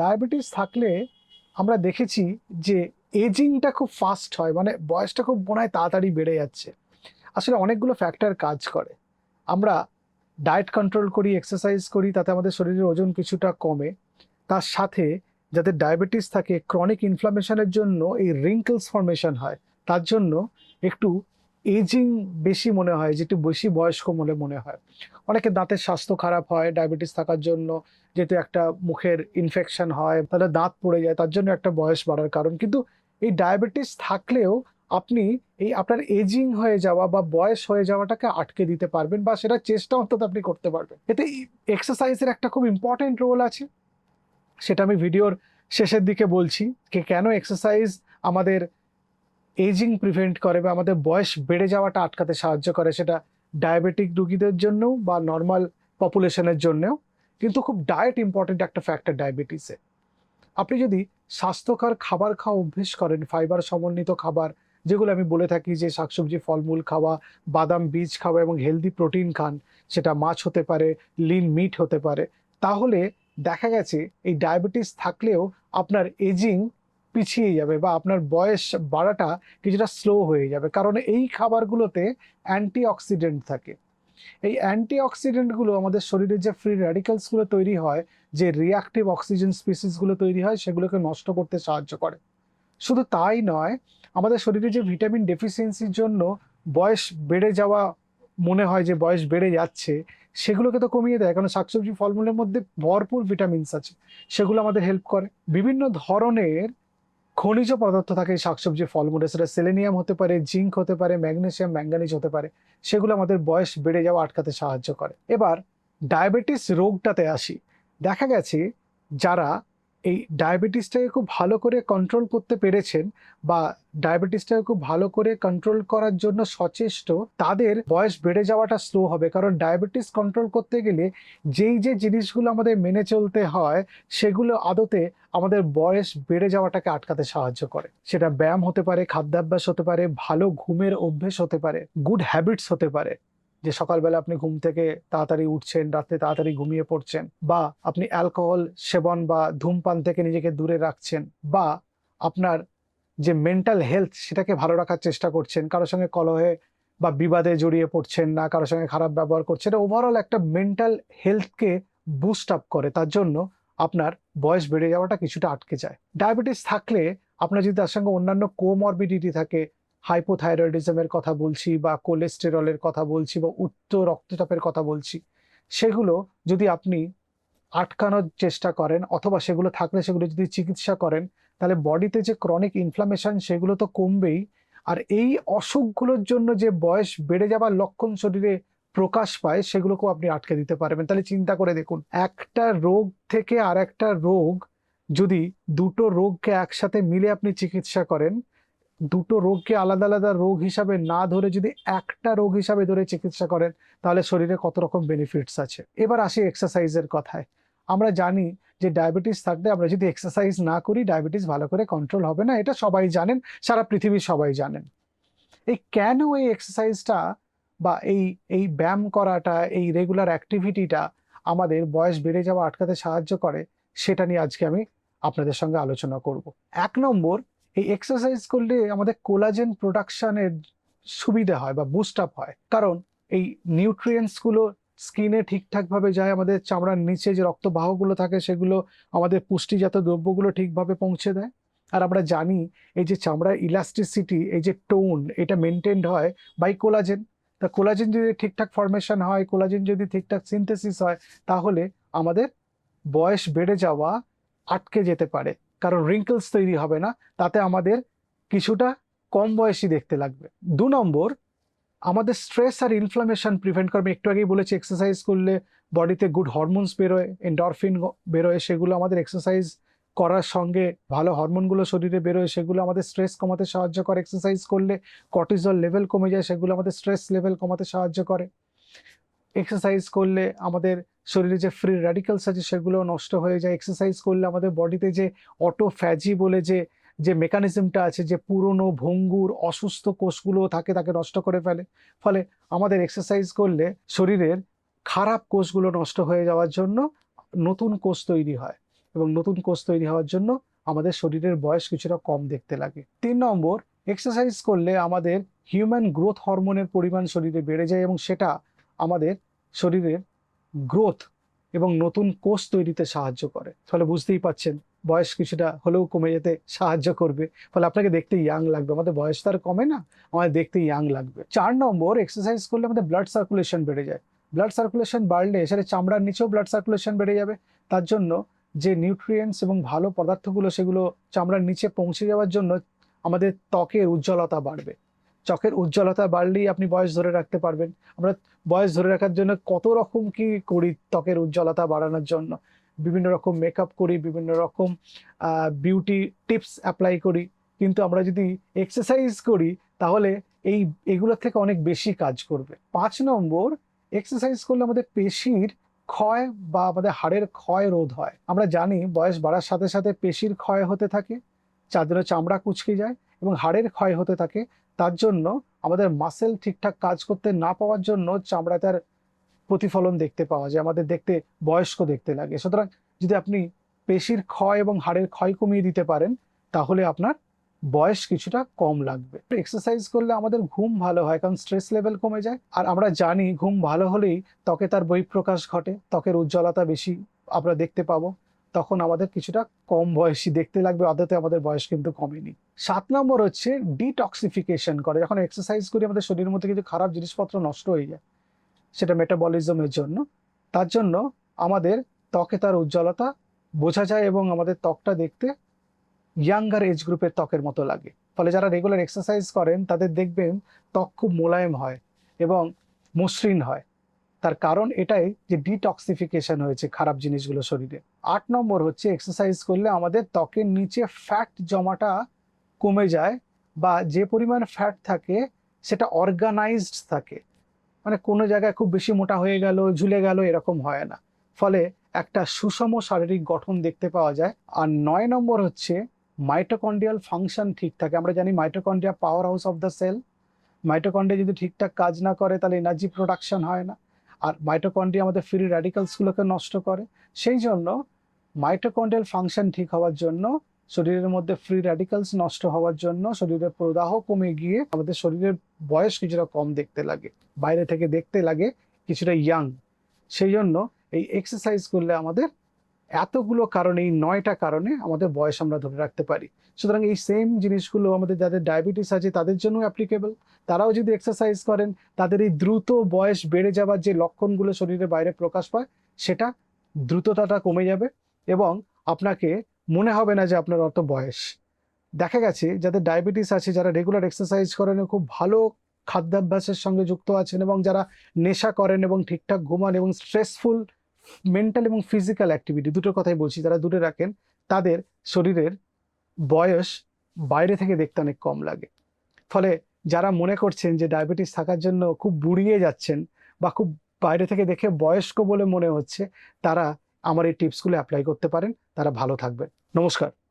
Diabetes থাকলে আমরা দেখেছি যে এজিংটা খুব ফাস্ট হয় মানে বয়সটা খুব মনে হয় তাড়াতাড়ি বেড়ে যাচ্ছে। আসলে অনেকগুলো ফ্যাক্টর কাজ করে। আমরা ডায়েট কন্ট্রোল করি এক্সারসাইজ করি, তাতে আমাদের শরীরের ওজন কিছুটা কমে। তার সাথে যাদের ডায়াবেটিস থাকে ক্রনিক ইনফ্লামেশনের জন্য এই রিঙ্কলস ফর্মেশন হয়। তার জন্য একটু এজিং বেশি মনে হয়, যেটি বেশি বয়স্ক বলে মনে হয়। অনেকে দাঁতের স্বাস্থ্য খারাপ হয় ডায়াবেটিস থাকার জন্য যেহেতু একটা মুখের ইনফেকশন হয়, তাহলে দাঁত পড়ে যায়, তার জন্য একটা বয়স বাড়ার কারণ। কিন্তু এই ডায়াবেটিস থাকলেও আপনি এই আপনার এজিং হয়ে যাওয়া বা বয়স হয়ে যাওয়াটাকে আটকে দিতে পারবেন বা সেটা চেষ্টা অন্তত আপনি করতে পারবেন। এতে এক্সারসাইজের একটা খুব ইম্পর্টেন্ট রোল আছে। সেটা আমি ভিডিওর শেষের দিকে বলছি, যে কেন এক্সারসাইজ আমাদের এজিং প্রিভেন্ট করে বা আমাদের বয়স বেড়ে যাওয়াটা আটকাতে সাহায্য করে, সেটা ডায়াবেটিক রুগীদের জন্যও বা নর্মাল পপুলেশনের জন্যও। কিন্তু খুব ডায়েট ইম্পর্টেন্ট একটা ফ্যাক্টর ডায়াবেটিসে আপনি যদি স্বাস্থ্যকর খাবার খাওয়া অভ্যেস করেন ফাইবার সমন্বিত খাবার, যেগুলো আমি বলে থাকি যে শাকসবজি, ফলমূল খাওয়া, বাদাম, বীজ খাওয়া এবং হেলদি প্রোটিন খান, সেটা মাছ হতে পারে লিন মিট হতে পারে, তাহলে দেখা গেছে এই ডায়াবেটিস থাকলেও আপনার এজিং পিছিয়ে যাবে বা আপনার বয়স বাড়াটা কিছুটা স্লো হয়ে যাবে। কারণ এই খাবারগুলোতে অ্যান্টি অক্সিডেন্ট থাকে। এই অ্যান্টি অক্সিডেন্টগুলো আমাদের শরীরে যে ফ্রি র্যাডিক্যালসগুলো তৈরি হয়, যে রিয়াক্টিভ অক্সিজেন স্পিসিসগুলো তৈরি হয়, সেগুলোকে নষ্ট করতে সাহায্য করে। শুধু তাই নয়, আমাদের শরীরে যে ভিটামিন ডেফিসিয়েন্সির জন্য বয়স বেড়ে যাওয়া মনে হয় যে বয়স বেড়ে যাচ্ছে, সেগুলোকে তো কমিয়ে দেয়। কারণ শাকসবজি ফলমূলের মধ্যে ভরপুর ভিটামিনস আছে। সেগুলো আমাদের হেল্প করে। বিভিন্ন ধরনের খনিজ পদার্থ থাকে, শাকসবজি, ফলমূলে সেটা সেলেনিয়াম হতে পারে জিঙ্ক হতে পারে ম্যাগনেশিয়াম ম্যাঙ্গানিজ হতে পারে, সেগুলো আমাদের বয়স বেড়ে যাওয়া আটকাতে সাহায্য করে। এবার ডায়াবেটিস রোগটাতে আসি। দেখা গেছে যারা এই ডায়াবেটিসটাকে খুব ভালো করে কন্ট্রোল করতে পেরেছেন বা ডায়াবেটিসটাকে খুব ভালো করে কন্ট্রোল করার জন্য সচেষ্ট, তাদের বয়স বেড়ে যাওয়াটা স্লো হবে। কারণ ডায়াবেটিস কন্ট্রোল করতে গেলে যেই যে জিনিসগুলো আমাদের মেনে চলতে হয়, সেগুলো আদতে আমাদের বয়স বেড়ে যাওয়াটাকে আটকাতে সাহায্য করে। সেটা ব্যায়াম হতে পারে, খাদ্যাভ্যাস হতে পারে, ভালো ঘুমের অভ্যেস হতে পারে গুড হ্যাবিটস হতে পারে। যে সকালবেলা আপনি ঘুম থেকে তাড়াতাড়ি উঠছেন রাত্রে তাড়াতাড়ি ঘুমিয়ে পড়ছেন, বা আপনি অ্যালকোহল সেবন বা ধূমপান থেকে নিজেকে দূরে রাখছেন, বা আপনার যে মেন্টাল হেলথ সেটাকে ভালো রাখার চেষ্টা করছেন, কারোর সঙ্গে কলহে বা বিবাদে জড়িয়ে পড়ছেন না, কারোর সঙ্গে খারাপ ব্যবহার করছেন, এটা ওভারঅল একটা মেন্টাল হেলথকে বুস্ট আপ করে, তার জন্য আপনার বয়স বেড়ে যাওয়াটা কিছুটা আটকে যায়। ডায়াবেটিস থাকলে আপনার যদি তার সঙ্গে অন্যান্য কোমরবিডিটি থাকে হাইপোথাইরয়েডিজমের কথা বলছি বা কোলেস্টেরলের কথা বলছি বা উচ্চ রক্তচাপের কথা বলছি, সেগুলো যদি আপনি আটকানোর চেষ্টা করেন অথবা সেগুলো থাকলে সেগুলো যদি চিকিৎসা করেন, তাহলে বডিতে যে ক্রনিক ইনফ্লামেশন সেগুলো তো কমবেই। আর এই অসুখগুলোর জন্য যে বয়স বেড়ে যাবার লক্ষণ শরীরে প্রকাশ পায়, সেগুলোকেও আপনি আটকে দিতে পারবেন। তাহলে চিন্তা করে দেখুন, একটা রোগ থেকে আর একটা রোগ যদি দুটো রোগকে একসাথে মিলে আপনি চিকিৎসা করেন দুটো রোগকে আলাদা আলাদা রোগ হিসাবে না ধরে যদি একটা রোগ হিসাবে ধরে চিকিৎসা করেন, তাহলে শরীরে কত রকম বেনিফিটস আছে? এবার আসি এক্সারসাইজের কথায়। আমরা জানি যে ডায়াবেটিস থাকলে আমরা যদি এক্সারসাইজ না করি ডায়াবেটিস ভালো করে কন্ট্রোল হবে না, এটা সবাই জানেন, সারা পৃথিবীর সবাই জানেন। এই কেন এই এক্সারসাইজটা বা এই এই ব্যায়াম করাটা, এই রেগুলার অ্যাক্টিভিটিটা আমাদের বয়স বেড়ে যাওয়া আটকাতে সাহায্য করে, সেটা নিয়ে আজকে আমি আপনাদের সঙ্গে আলোচনা করব। এক নম্বর এই এক্সারসাইজ করলে আমাদের কোলাজেন প্রোডাকশনের সুবিধা হয় বা বুস্ট আপ হয়। কারণ এই নিউট্রিয়েন্টসগুলো স্কিনে ঠিকঠাকভাবে যায়, আমাদের চামড়ার নিচে যে রক্তবাহগুলো থাকে সেগুলো আমাদের পুষ্টিজাত দ্রব্যগুলো ঠিকভাবে পৌঁছে দেয়। আর আমরা জানি এই যে চামড়ার ইলাস্টিসিটি এই যে টোন এটা মেনটেন্ড হয় বাই কোলাজেন তা কোলাজেন যদি ঠিকঠাক ফরমেশন হয় কোলাজেন যদি ঠিকঠাক সিনথেসিস হয়, তাহলে আমাদের বয়স বেড়ে যাওয়া আটকে যেতে পারে। কারণ রিঙ্কলস তৈরি হবে না, তাতে আমাদের কিছুটা কম বয়সী দেখতে লাগবে। দু নম্বর, আমাদের স্ট্রেস আর ইনফ্লামেশন প্রিভেন্ট করবে। একটু আগেই বলেছি এক্সারসাইজ করলে বডিতে গুড হরমোনস বেরোয় এন্ডরফিন বেরোয়, সেগুলো আমাদের এক্সারসাইজ করার সঙ্গে ভালো হরমোনগুলো শরীরে বেরোয়, সেগুলো আমাদের স্ট্রেস কমাতে সাহায্য করে। এক্সারসাইজ করলে কর্টিজল লেভেল কমে যায়, সেগুলো আমাদের স্ট্রেস লেভেল কমাতে সাহায্য করে। এক্সারসাইজ করলে আমাদের শরীরে যে ফ্রি র্যাডিক্যালস আছে সেগুলো নষ্ট হয়ে যায়। এক্সারসাইজ করলে আমাদের বডিতে যে অটোফ্যাজি বলে যে যে মেকানিজমটা আছে, যে পুরনো ভঙ্গুর অসুস্থ কোষগুলো থাকে তাকে নষ্ট করে ফেলে। ফলে আমাদের এক্সারসাইজ করলে শরীরের খারাপ কোষগুলো নষ্ট হয়ে যাওয়ার জন্য নতুন কোষ তৈরি হয় এবং নতুন কোষ তৈরি হওয়ার জন্য আমাদের শরীরের বয়স কিছুটা কম দেখতে লাগে। তিন নম্বর এক্সারসাইজ করলে আমাদের হিউম্যান গ্রোথ হরমোনের পরিমাণ শরীরে বেড়ে যায় এবং সেটা আমাদের শরীরের গ্রোথ এবং নতুন কোষ তৈরিতে সাহায্য করে। ফলে বুঝতেই পাচ্ছেন, বয়স কিছুটা হলেও কমে যেতে সাহায্য করবে। ফলে আপনাকে দেখতে ইয়াং লাগবে। আমাদের বয়স তো আর কমে না, আমাদের দেখতে ইয়াং লাগবে। চার নম্বর এক্সারসাইজ করলে আমাদের ব্লাড সার্কুলেশন বেড়ে যায়। ব্লাড সার্কুলেশন বাড়লে সেটা চামড়ার নিচেও ব্লাড সার্কুলেশন বেড়ে যাবে। তার জন্য যে নিউট্রিয়েন্টস এবং ভালো পদার্থগুলো সেগুলো চামড়ার নিচে পৌঁছে যাওয়ার জন্য আমাদের ত্বকের উজ্জ্বলতা বাড়বে। ত্বকের উজ্জ্বলতা বাড়লেই আপনি বয়স ধরে রাখতে পারবেন। আমরা বয়স ধরে রাখার জন্য কত রকম কি করি ত্বকের উজ্জ্বলতা বাড়ানোর জন্য। বিভিন্ন রকম মেকআপ করি, বিভিন্ন রকম বিউটি টিপস অ্যাপ্লাই করি। কিন্তু আমরা যদি এক্সারসাইজ করি, তাহলে এই, এগুলোর থেকে অনেক বেশি কাজ করবে। পাঁচ নম্বর এক্সারসাইজ করলে আমাদের পেশির ক্ষয় বা আমাদের হাড়ের ক্ষয় রোধ হয়। আমরা জানি বয়স বাড়ার সাথে সাথে পেশির ক্ষয় হতে থাকে জন্য চামড়া কুচকে যায় এবং হাড়ের ক্ষয় হতে থাকে। তার জন্য আমাদের মাসেল ঠিকঠাক কাজ করতে না পাওয়ার জন্য চামড়া তার প্রতিফলন দেখতে পাওয়া যায়, আমাদের দেখতে বয়স্ক দেখতে লাগে। সুতরাং যদি আপনি পেশির ক্ষয় এবং হাড়ের ক্ষয় কমিয়ে দিতে পারেন, তাহলে আপনার বয়স কিছুটা কম লাগবে। এক্সারসাইজ করলে আমাদের ঘুম ভালো হয়, কারণ স্ট্রেস লেভেল কমে যায়। আর আমরা জানি ঘুম ভালো হলেই ত্বকে তার বহিঃপ্রকাশ ঘটে, ত্বকের উজ্জ্বলতা বেশি আমরা দেখতে পাবো। তখন আমাদের কিছুটা কম বয়সী, দেখতে লাগবে আদতে আমাদের বয়স কিন্তু কমেনি। সাত নম্বর হচ্ছে ডিটক্সিফিকেশন করে। যখন এক্সারসাইজ করি, আমাদের শরীরের মধ্যে কিছু খারাপ জিনিসপত্র নষ্ট হয়ে যায়, সেটা মেটাবলিজমের জন্য। তার জন্য আমাদের ত্বকে তার উজ্জ্বলতা বোঝা যায় এবং আমাদের ত্বকটা দেখতে ইয়াঙ্গার এজ গ্রুপের ত্বকের মতো লাগে। ফলে যারা রেগুলার এক্সারসাইজ করেন, তাদের দেখবেন ত্বক খুব মোলায়েম হয় এবং মসৃণ হয়। তার কারণ এটাই যে ডিটক্সিফিকেশন হয়েছে খারাপ জিনিসগুলো শরীরে। আট নম্বর হচ্ছে এক্সারসাইজ করলে আমাদের ত্বকের নিচে ফ্যাট জমাটা কমে যায় বা যে পরিমাণ ফ্যাট থাকে সেটা অর্গানাইজড থাকে। মানে কোনো জায়গায় খুব বেশি মোটা হয়ে গেল, ঝুলে গেল এরকম হয় না। ফলে একটা সুষম শারীরিক গঠন দেখতে পাওয়া যায়। আর নয় নম্বর হচ্ছে মাইটোকন্ড্রিয়াল ফাংশন ঠিক থাকে। আমরা জানি mitochondria powerhouse of the cell mitochondria যদি ঠিকঠাক কাজ না করে তাহলে এনার্জি প্রোডাকশন হয় না। আর মাইটোকন্ড্রিয়া আমাদের ফ্রি র্যাডিক্যালসগুলোকে নষ্ট করে। সেই জন্য মাইটোকন্ড্রিয়াল ফাংশন ঠিক হওয়ার জন্য, শরীরের মধ্যে ফ্রি র্যাডিক্যালস নষ্ট হওয়ার জন্য শরীরের প্রদাহ কমে গিয়ে আমাদের শরীরের বয়স কিছুটা কম দেখতে লাগে, বাইরে থেকে দেখতে লাগে, কিছুটা ইয়াং সেই জন্য এই এক্সারসাইজ করলে আমাদের এতগুলো কারণে, এই নয়টা কারণে আমাদের বয়স আমরা ধরে রাখতে পারি। সুতরাং এই সেম জিনিসগুলো আমাদের যাদের ডায়াবেটিস আছে, তাদের জন্য অ্যাপ্লিকেবল তারাও যদি এক্সারসাইজ করেন, তাদের এই দ্রুত বয়স বেড়ে যাওয়ার যে লক্ষণগুলো শরীরের বাইরে প্রকাশ পায়, সেটা দ্রুততাটা কমে যাবে এবং আপনাকে মনে হবে না যে আপনার অত বয়স। দেখা গেছে, যাদের ডায়াবেটিস আছে, যারা রেগুলার এক্সারসাইজ করেন, খুব ভালো খাদ্যাভ্যাসের সঙ্গে যুক্ত আছেন এবং যারা নেশা করেন এবং ঠিকঠাক ঘুমান এবং স্ট্রেসফুল মেন্টাল এবং ফিজিক্যাল অ্যাক্টিভিটি দুটোর কথাই বলছি, যারা দূরে রাখেন, তাদের শরীরের বয়স বাইরে থেকে দেখতে অনেক কম লাগে। ফলে যারা মনে করছেন যে ডায়াবেটিস থাকার জন্য খুব বুড়িয়ে যাচ্ছেন বা খুব বাইরে থেকে দেখে বয়স্ক বলে মনে হচ্ছে, তারা আমার এই টিপসগুলো অ্যাপ্লাই করতে পারেন। তারা ভালো থাকবেন। নমস্কার।